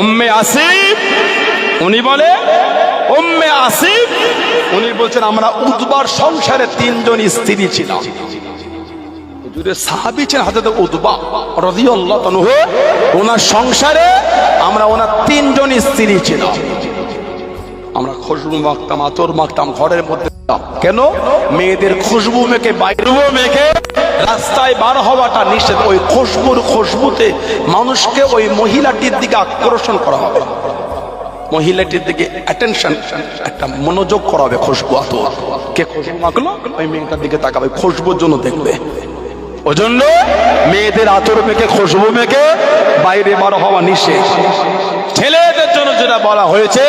উম্মে আসিফ, উনি বলে, উম্মে আসিফ, উনি বলছেন, আমরা উদ্বার সংসারে তিনজন স্ত্রী ছিলাম। ওনার সংসারে আমরা ওনার স্ত্রী ছিলাম। আমরা খুশবু মাখতাম মাখতাম, ঘরের মধ্যে কেন? মেয়েদের খুশবু মেখে বাইরে মেখে বার হওয়াটা নিষেধ। ওই খুশবুর খুশবুতে মানুষকে ওই মহিলাটির দিকে আকর্ষণ করা হবে। মহিলাটির দিকে অ্যাটেনশন একটা মনোযোগ করা হবে খুশবু আত। কে খুশবু ওই মেয়েটার দিকে তাকাবে, খুশবুর জন্য দেখবে। ওই জন্য মেয়েদের আতর মেখে, খুশবু মেখে বাইরে বার হওয়া নিষেধ। ছেলেদের জন্য যেটা বলা হয়েছে,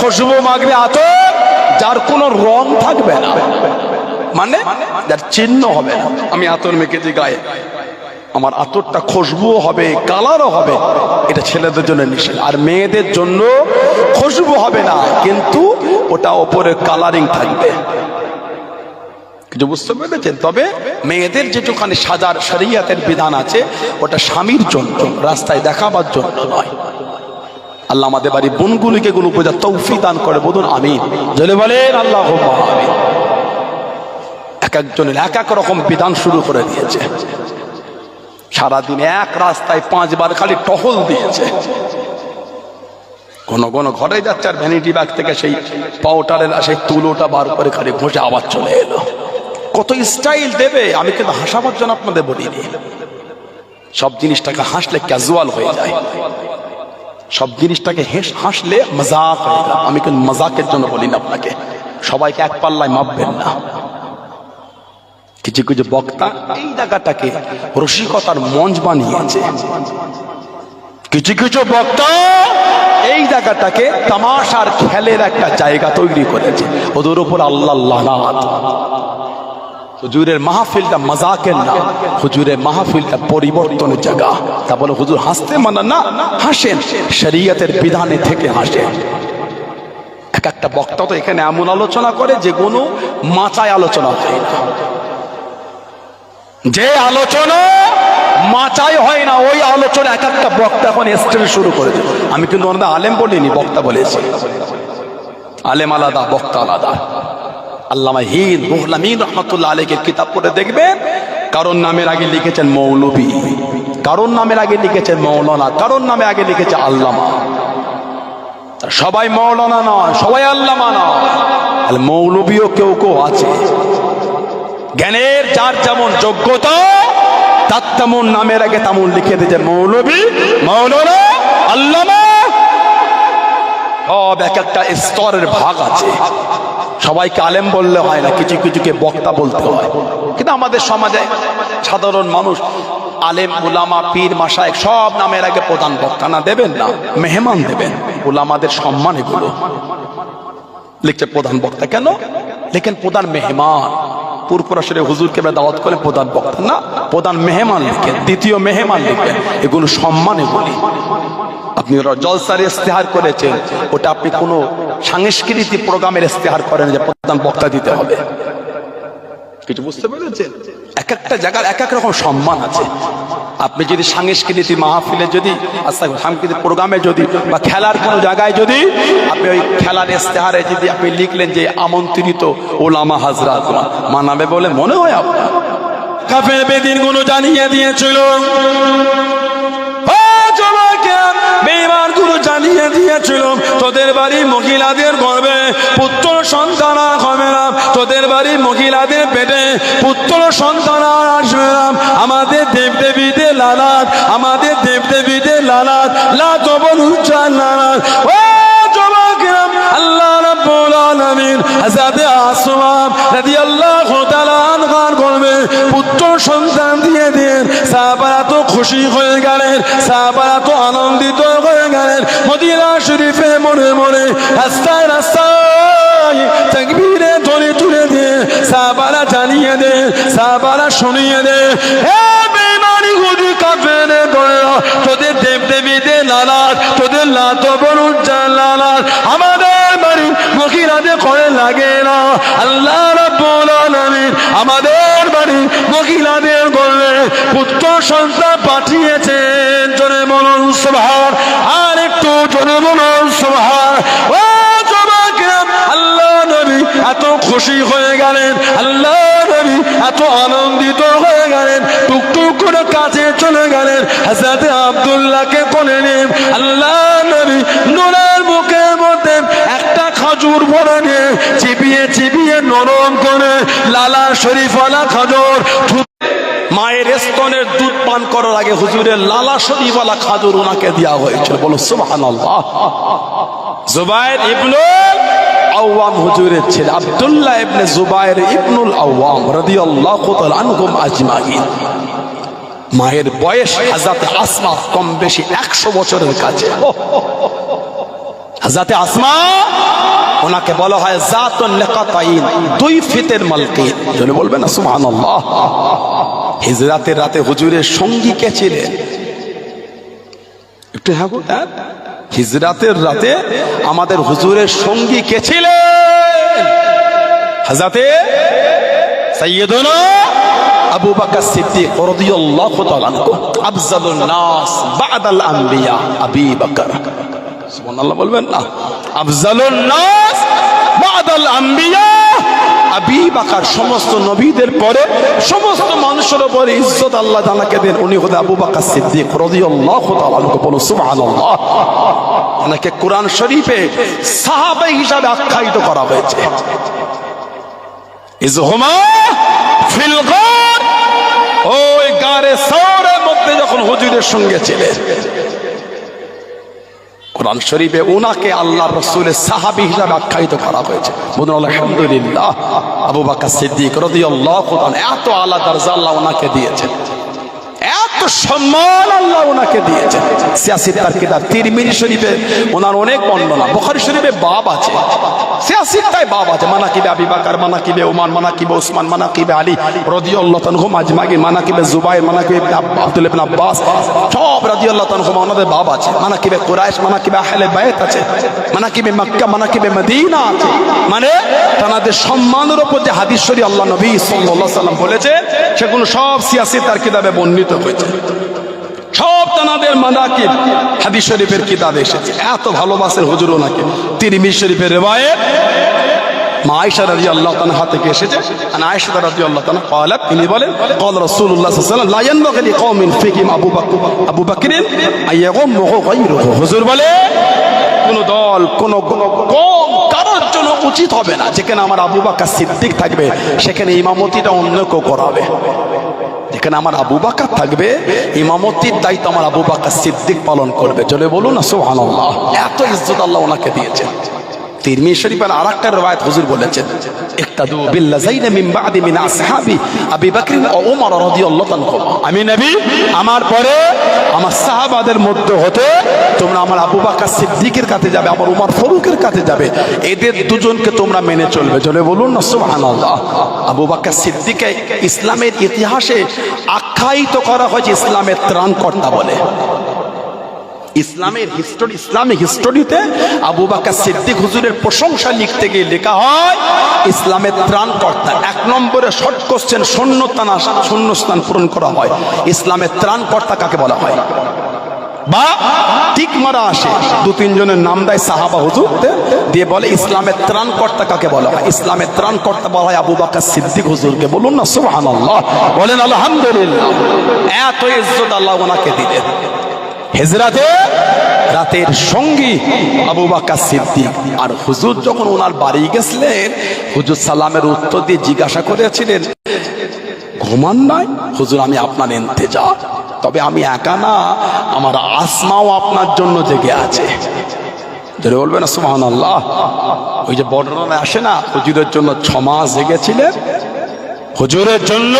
খুশবু মাখবে আতর, যার কোনো রং থাকবে না। মানে যার চিহ্ন হবে না। আমি আতর মেখেছি গায়ে, আমার আতরটা খুশবুও হবে, কালারও হবে, এটা ছেলেদের জন্য নিষেধ। আর মেয়েদের জন্য খুশবু হবে না, কিন্তু ওটা ওপরে কালারিং থাকবে। কিছু বুঝতে পেরেছেন? তবে মেয়েদের যেটুখানি সাজার শরিয়াতের বিধান আছে, ওটা স্বামীর জন্য, রাস্তায় দেখাবার জন্য নয়। আল্লাহ আমাদের বাড়ি বোনগুলিকে গুলো বোঝা তৌফি দান করে, বলুন আমি যদি বলেন আল্লাহ আমিন। এক একজনের এক এক রকম বিধান শুরু করে দিয়েছে। সারাদিন এক রাস্তায় পাঁচবার খালি টহল দিয়েছে। কোন কোন ঘরে যাচ্ছে আর ভ্যানিটি ব্যাগ থেকে সেই পাউডারের সেই তুলোটা বার করে খালি ঘষে আবার চলে এলো। কত স্টাইল দেবে? আমি কিন্তু হাসাবার জন্য আপনাদের বলিনি। সব জিনিসটাকে হাসলে ক্যাজুয়াল হয়ে যায়। সব জিনিসটাকে হেস- হাসলে মজাক আমি কিন্তু মজাকের জন্য বলি না আপনাকে। সবাইকে এক পাল্লায় মাপবেন না। কিছু কিছু বক্তা এই জায়গাটাকে রসিকতার মঞ্চ বানিয়েছে। কিছু কিছু বক্তা এই জায়গাটাকে তামাশার খেলের একটা জায়গা তৈরি করেছে। ওদের উপর আল্লাহ হুজুরের মাহফিলটা মজাকের না, হুজুরের মাহফিলটা পরিবর্তনের জায়গা। তা বলে হুজুর হাসতে মানা না, হাসেন, শরীয়তের বিধানে থেকে হাসেন। এক একটা বক্তা তো এখানে এমন আলোচনা করে যে কোনো মাচায় আলোচনা হয় না। যে আলোচনা মাচাই হয় না, ওই আলোচনা এক একটা বক্তা এখন স্টেজ শুরু করেছে। আমি কিন্তু ওনাদের আলেম বলিনি, বক্তা বলেছি। আলেম আলাদা, বক্তা আলাদা। আল্লামা হিদ রুহুল রহমতুল্লাহ আলীকে কিতাব পড়ে দেখবেন, কারণ নামের আগে লিখেছেন মৌলবী, কারণ নামের আগে লিখেছেন মৌলানা, কারণ নামে আগে লিখেছে আল্লামা। সবাই মৌলানা নয়, সবাই আল্লামা নয়। মৌলবীও কেউ কেউ আছে। জ্ঞানের যার যেমন যোগ্যতা, তার তেমন নামের আগে তেমন লিখে দিয়েছে মৌলবী, মৌলানা, আল্লামা। সব এক একটা স্তরের ভাগ আছে। সবাইকে আলেম বললে হয় না, কিছু কিছুকে বক্তা বলতে হয়। কিন্তু আমাদের সমাজে সাধারণ মানুষ, আলেম, উলামা, পীর মাসায় সব নামের আগে প্রধান বক্তা না দেবেন না, মেহমান দেবেন। উলামাদের সম্মান এগুলো। লিখছে প্রধান বক্তা কেন? লেখেন প্রধান মেহমান। পুরপুরাসরে হুজুরকে আমরা দাওয়াত করে, প্রধান বক্তা। না, প্রধান মেহমান লিখেন দ্বিতীয় মেহমান লিখেন এগুলো সম্মান বলি আপনি জলসার ইস্তেহার করেছেন, ওটা আপনি কোনো সাংস্কৃতিক প্রোগ্রামের ইস্তেহার করেন যে প্রধান বক্তা দিতে হবে। কিছু বুঝতে পেরেছেন? এক একটা জায়গার এক এক রকম সম্মান আছে। আপনি যদি সাংস্কৃতিক মাহফিলে যদি সাংস্কৃতিক প্রোগ্রামে যদি বা খেলার কোনো জায়গায় যদি আপনি ওই খেলার ইস্তেহারে যদি আপনি লিখলেন যে আমন্ত্রিত ওলামা হাজরা মানাবে বলে মনে হয় আপনার? কাফের বেদিনগুলো জানিয়ে দিয়েছিল। বেইমান জানিয়ে দিয়েছিল, তোদের বাড়ি মহিলাদের গর্বে, পুত্র সন্তান হবে না। তোদের বাড়ি মহিলাদের পেটে পুত্র সন্তান আসবে না। আমাদের দেব দেবীদের লালাত, আমাদের দেব দেবীদের লালাত লাত উচ্চার লালাত আল্লাহ রাব্বুল আলামিন, হযরত আসমা পুত্র সন্তান দিয়ে দেন সাহাবারা তো খুশি হয়ে গেলেন, সাহাবারা তো আনন্দিত হয়ে গেলেন। মদিনা শরীফে মনে মনে রাস্তায় রাস্তায় তাকবীরে ধরে তুলে সাহাবারা জানিয়ে দে সাহাবারা শুনিয়ে তোদের দেব দেবীদের লালাত, তোদের লাত বরুণ লালাত, আমাদের মহিলাদের করে লাগে না। আল্লাহ রাব্বুল আলামিন আমাদের বাড়ি মহিলাদের গর্বে পুত্র সন্তান পাঠিয়েছেন জনে বলুন সুবহান, আর একটু জোরে বলুন সুবহান। ও জবাকিরাম আল্লাহ নবী এত খুশি হয়ে গেলেন, আল্লাহ নবী এত আনন্দিত হয়ে গেলেন টুকটুক করে কাছে চলে গেলেন হাজরাতে আব্দুল্লাহকে কোলে নিয়ে আল্লাহ নবী মধ্যে একটা খাজুর ভরে নিয়ে চিবিয়ে চিবিয়ে নরম করে লালা শরীফওয়ালা খাজুর মায়ের স্তনের দুধ পান করার আগে হুজুরের লালা শরীফওয়ালা খাজুর ওনাকে দেওয়া হয়েছিল বলো, সুবহানাল্লাহ। জুবাইর আওয়াম হুজুরের ছেলে আব্দুল্লাহ ইবনে জুবাইর ইবনুল আওয়াম রাদিয়াল্লাহু মায়ের বয়স হাজাতে আসমা কম বেশি একশো বছরের কাছে। হাজাতে আসমা ওনাকে বলা হয় জাতুন লিকাতাইন, দুই ফিতের মালকিন। যদি বলবেন না, সুবহানাল্লাহ। হিজরাতের রাতে হুজুরের সঙ্গী কে ছিলেন? একটু হ্যাঁ হ্যাঁ? হিজরাতের রাতে আমাদের হুজুরের সঙ্গী কে ছিলেন? হাজাতে আবু বকর সিদ্দিক রাদিয়াল্লাহু তাআলা আনহু। আফজালুন নাস বাদাল আম্বিয়া আবি বকর। সুবহানাল্লাহ বলবেন, না। আফজালুন নাস বাদাল আম্বিয়া। আবি বাকার, সমস্ত নবীদের পরে, সমস্ত মানুষের উপরে ইজ্জত আল্লাহ জানাকে দেন। উনি হতে আবু বাকার সিদ্দিক রাদিয়াল্লাহু তাআলা আনহু বলো সুবহানাল্লাহ। ওনাকে কোরআন শরীফে সাহাবে হিসাবে আখ্যায়িত করা হয়েছে। ইজহুমা ফিল গার। ওই গারে সৌরের মধ্যে যখন হুজুরের সঙ্গে ছিলেন কোরআন শরীফে ওনাকে আল্লাহ রসুলের সাহাবি হিসাবে আখ্যায়িত করা হয়েছে। বলুন, আলহামদুলিল্লাহ। আবু বাকা সিদ্দিক রদি আল্লাহ এত আল্লাহ দরজা আল্লাহ ওনাকে দিয়েছেন। এত সম্মান আল্লাহ ওনাকে দিয়েছেন। সিয়াসি তার কিতাব, তিরমিজি শরীফে ওনার অনেক বর্ণনা, বুখারী শরীফে বাব আছে। সিয়াসিটাই বাব আছে, মানাকিবে আবি বাকার, মানাকিবে ওমান মানাকিবে ওসমান, মানাকিবে আলী রাদিয়াল্লাহু তাআলা মাজমাগি মানাকিবে জুবাইর, মানাকিবে আব- আব্দুল ইবনে আব্বাস, সব রাদিয়াল্লাহু তাআলা ওনাদের বাব আছে। মানাকিবে কুরাইশ, মানাকিবে আহলে বাইত আছে, মানাকিবে মক্কা, মানাকিবে মদিনা আছে। মানে তাদের সম্মানের উপর যে হাদিস শরীফ আল্লাহ নবী সাল্লাল্লাহু আলাইহি সাল্লাম বলেছে, সেগুলো সব সিয়াসি তার কিতাবে বর্ণিত। হয়েছে। সব তানাদের শরীফের এসেছে। এত ভালোবাসেন হুজুর ওনাকে। শরীফের এসেছে। তিনি আবু হুজুর বলে, কোন দল, কোন কারোর জন্য উচিত হবে না। যেখানে আমার আবু বাক্কা সিদ্দিক থাকবে, সেখানে ইমামতিটা অন্য কেউ করাবে। যেখানে আমার আবু বাকা থাকবে, ইমামতির দায়িত্ব আমার আবু বাকা সিদ্দিক পালন করবে। চলে বলুন না সোহান এত ইজ্জত আল্লাহ ওনাকে দিয়েছেন। তিরমিজি শরীফের আরেকটা রওয়ায়াত হুজুর বলেছেন, ইক্তাদু বিল্লাযাইনা মিন বাদি মিন আসহাবি আবি বকর ও ওমর রাদিয়াল্লাহু তাআলা আমি নবী, আমার পরে আমার সাহাবাদের মধ্যে হতে তোমরা আমার আবু বকর সিদ্দিকের কাছে যাবে, আমার উমর ফারুকের কাছে যাবে। এদের দুজনকে তোমরা মেনে চলবে। চলে বলুন না, সুবহানাল্লাহ। আবু বকর সিদ্দিককে ইসলামের ইতিহাসে আখ্যায়িত করা হয়েছে, ইসলামের ত্রাণকর্তা বলে। ইসলামের হিস্টোরি ইসলামিক হিস্টোরিতে আবু বাক্কা সিদ্দিক হুজুরের প্রশংসা লিখতে গিয়ে লেখা হয়, ইসলামের ত্রাণকর্তা। এক নম্বরে শর্ট কোশ্চেন শূন্যস্থান আসা শূন্যস্থান পূরণ করা হয়। ইসলামের ত্রাণকর্তা কাকে বলা হয়? বা টিক মারা আসে। দু, তিনজনের নাম দেয় সাহাবা হুজুর দিয়ে বলে ইসলামের ত্রাণকর্তা কাকে বলা হয়? ইসলামের ত্রাণকর্তা বলা হয় আবু বাক্কা সিদ্দিক হুজুরকে। বলুন না, সুবহানাল্লাহ। বলেন, আলহামদুলিল্লাহ। এত ইজ্জত আল্লাহ ওনাকে দিলেন। হেজরাতে রাতের সঙ্গী আবু বাক্কা সিদ্দিক। আর হুজুর যখন ওনার বাড়ি গেছিলেন, হুজুর সালামের উত্তর দিয়ে জিজ্ঞাসা করেছিলেন, ঘুমান নাই? হুজুর, আমি আপনার ইন্তেজা তবে আমি একা না, আমার আসমাও আপনার জন্য জেগে আছে। ধরে বলবে না সুহান আল্লাহ ওই যে বর্ণনা আসে না, হুজুরের জন্য ছমাস জেগেছিলেন। হুজুরের জন্য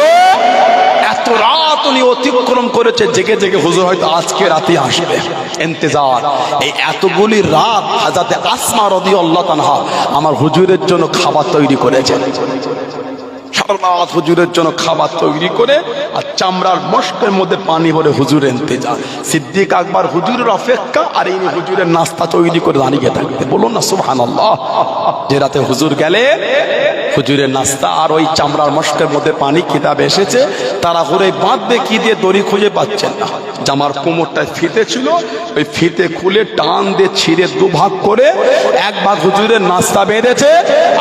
এত রাত উনি অতিক্রম করেছে, জেগে জেগে হুজুর হয়তো আজকে রাতে আসবে। ইন্তজার। এই এতগুলি রাত হাজাতে আসমা রদি আল্লাহ তানহা আমার হুজুরের জন্য খাবার তৈরি করেছে। হুজুরের জন্য খাবার তৈরি করে আর চামড়ার মস্কের মধ্যে পানি ভরে হুজুর ইন্তজার। সিদ্দিক আকবর হুজুরের অপেক্ষা আর ইনি হুজুরের নাস্তা তৈরি করে দাঁড়িয়ে থাকতে। বলুন না, সুবহানাল্লাহ। যে রাতে হুজুর গেলে হুজুরের নাস্তা আর ওই চামড়ার মস্কের মধ্যে পানি কিতাব এসেছে। তারা ঘুরে বাঁধবে, কি দিয়ে দড়ি খুঁজে পাচ্ছেন না। জামার কোমরটায় ফিতে ছিল, ওই ফিতে খুলে টান দিয়ে ছিঁড়ে দুভাগ করে এক ভাগ হুজুরের নাস্তা বেঁধেছে,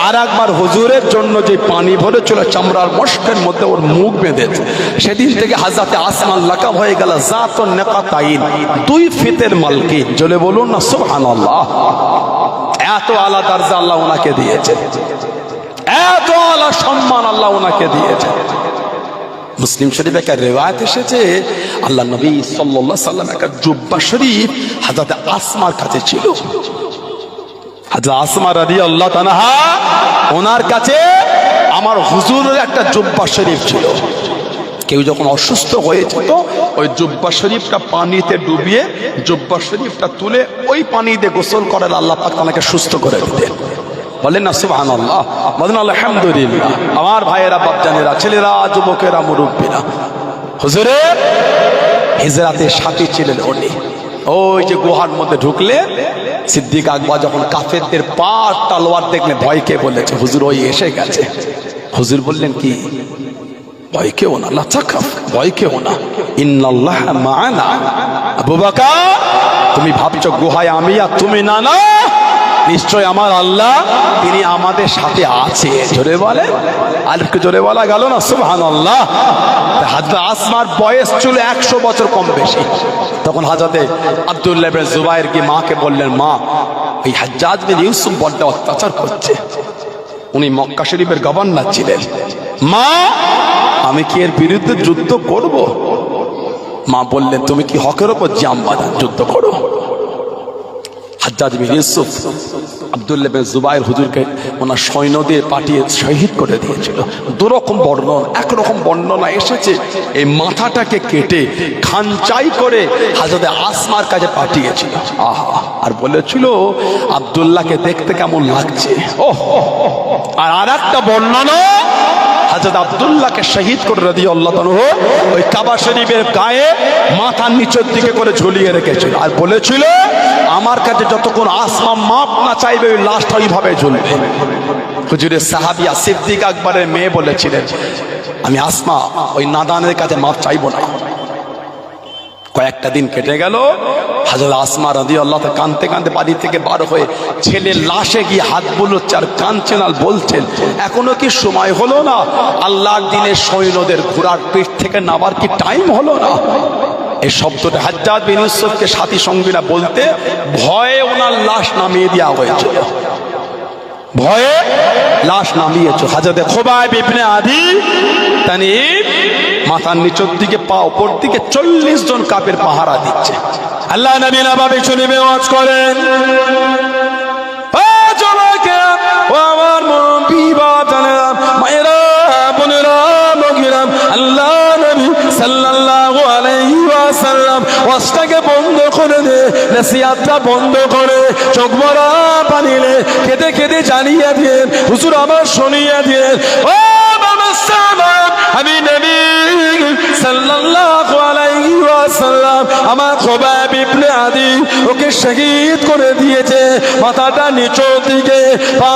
আর একবার হুজুরের জন্য যে পানি ভরেছিল চামড়ার মস্কের মধ্যে ওর মুখ বেঁধেছে। সেদিন থেকে হাজাতে আসমান লাকাব হয়ে গেল জাত ও নেকা তাইন দুই ফিতের মালকিন চলে বলুন না, সুবহানাল্লাহ। এত আলা দরজা আল্লাহ ওনাকে দিয়েছে। এত আলা সম্মান আল্লাহ ওনাকে দিয়েছে। মুসলিম শরীফ একটা রেওয়ায়ত এসেছে, আল্লাহ নবী সাল্লাল্লাহু সাল্লাম একটা জুব্বা শরীফ হাজরত আসমার কাছে ছিল। আল্লাহ তানহা ওনার কাছে আমার হুজুরের একটা জুব্বা শরীফ ছিল। কেউ যখন অসুস্থ হয়েছে তো ওই জুব্বা শরীফটা পানিতে ডুবিয়ে জুব্বা শরীফটা তুলে ওই পানি দিয়ে গোসল করার আল্লাহ পাক তাকে সুস্থ করে দিতেন। বলেন না সুবাহ আল্লাহ বলেন, আলহামদুলিল্লাহ। আমার ভাইয়েরা, বাপজানেরা, ছেলেরা, যুবকেরা, মুরব্বীরা। হুজুরে, হিজরাতে সাথী ছিলেন উনি। ওই যে গুহার মধ্যে ঢুকলে, সিদ্দিক আকবর যখন কাফেরদের পার তালোয়ার দেখলে ভয়কে বলেছে, হুজুর, ওই এসে গেছে। হুজুর বললেন, কি? ভয় কেউ না লাচাকাফ ভয় কেউ না। ইন্নাল্লাহ মাআনা আবু বকর তুমি ভাবছ গুহায় আমি আর তুমি না না? নিশ্চয় আমার আল্লাহ তিনি আমাদের সাথে আছে। জোরে বলে আর জোরে বলা গেল না? সুবহান আল্লাহ হাজরত আসমার বয়স ছিল একশো বছর কম বেশি। তখন হাজরতে আব্দুল্লাহ জুবাইর কি মাকে বললেন, মা এই হাজ্জাজ বিন ইউসুফ বড্ড অত্যাচার করছে। উনি মক্কা শরীফের গভর্নর ছিলেন। মা, আমি কি এর বিরুদ্ধে যুদ্ধ করব? মা বললেন, তুমি কি হকের ওপর জাম বাঁধান যুদ্ধ করো? হাজ্জাজ বিন ইউসুফ আব্দুল্লাহ বিন জুবাইর হুজুরকে ওনার সৈন্য দিয়ে পাঠিয়ে শহীদ করে দিয়েছিল। দুরকম বর্ণনা, একরকম বর্ণনা এসেছে। এই মাথাটাকে কেটে খানচাই করে হাজরতে আসমার কাছে পাঠিয়েছিল। আহা, আর বলেছিল, আব্দুল্লাহকে দেখতে কেমন লাগছে? ও আর আর একটা বর্ণনা, হাজরত আব্দুল্লাহকে শহীদ করে রাদি আল্লাহ ওই কাবা শরীফের গায়ে মাথার নিচের দিকে করে ঝুলিয়ে রেখেছিল। আর বলেছিল আমার কাছে যতক্ষণ আসমা মাপ না চাইবে, ওই লাশটা ওইভাবে ঝুলবে হুজুরের সাহাবিয়া সিদ্দিক আকবরের মেয়ে বলেছিলেন, আমি আসমা, ওই নাদানের কাছে মাপ চাইব না। কয়েকটা দিন কেটে গেল হাজর আসমা রাদি আল্লাহ কানতে কানতে বাড়ি থেকে বার হয়ে ছেলে লাশে গিয়ে হাত বুলোচ্ছে আর কানছেন আর বলছেন, এখনও কি সময় হলো না? আল্লাহর দিনে সৈন্যদের ঘোড়ার পিঠ থেকে নাবার কি টাইম হলো না? এই শব্দটা হাজ্জাদ বিন ইউসুফকে সাথী সঙ্গীরা বলতে ভয়ে ওনার লাশ নামিয়ে দেওয়া হয়েছিল ভয়ে লাশ নামিয়েছ। হাজাদে খোবায় বিপনে আদি, তানি মাথার নিচের দিকে, পা ওপর দিকে চল্লিশ জন কাপের পাহারা দিচ্ছে। আল্লাহ নবী নবাবে শুনিবে ওয়াজ করেন ওয়াজটাকে বন্ধ করে দে নসিহতটা বন্ধ করে, চোখ ভরা পানিলে কেঁদে কেঁদে জানিয়ে দিয়েন হুজুর আমার শুনিয়ে দিয়েন ও আমি নবী সাল্লাল্লাহু আলাইহি ওয়াসাল্লাম, আমার খোবাব ইবনে আদি ওকে শহীদ করে দিয়েছে, মাথাটা নিচের দিকে, পা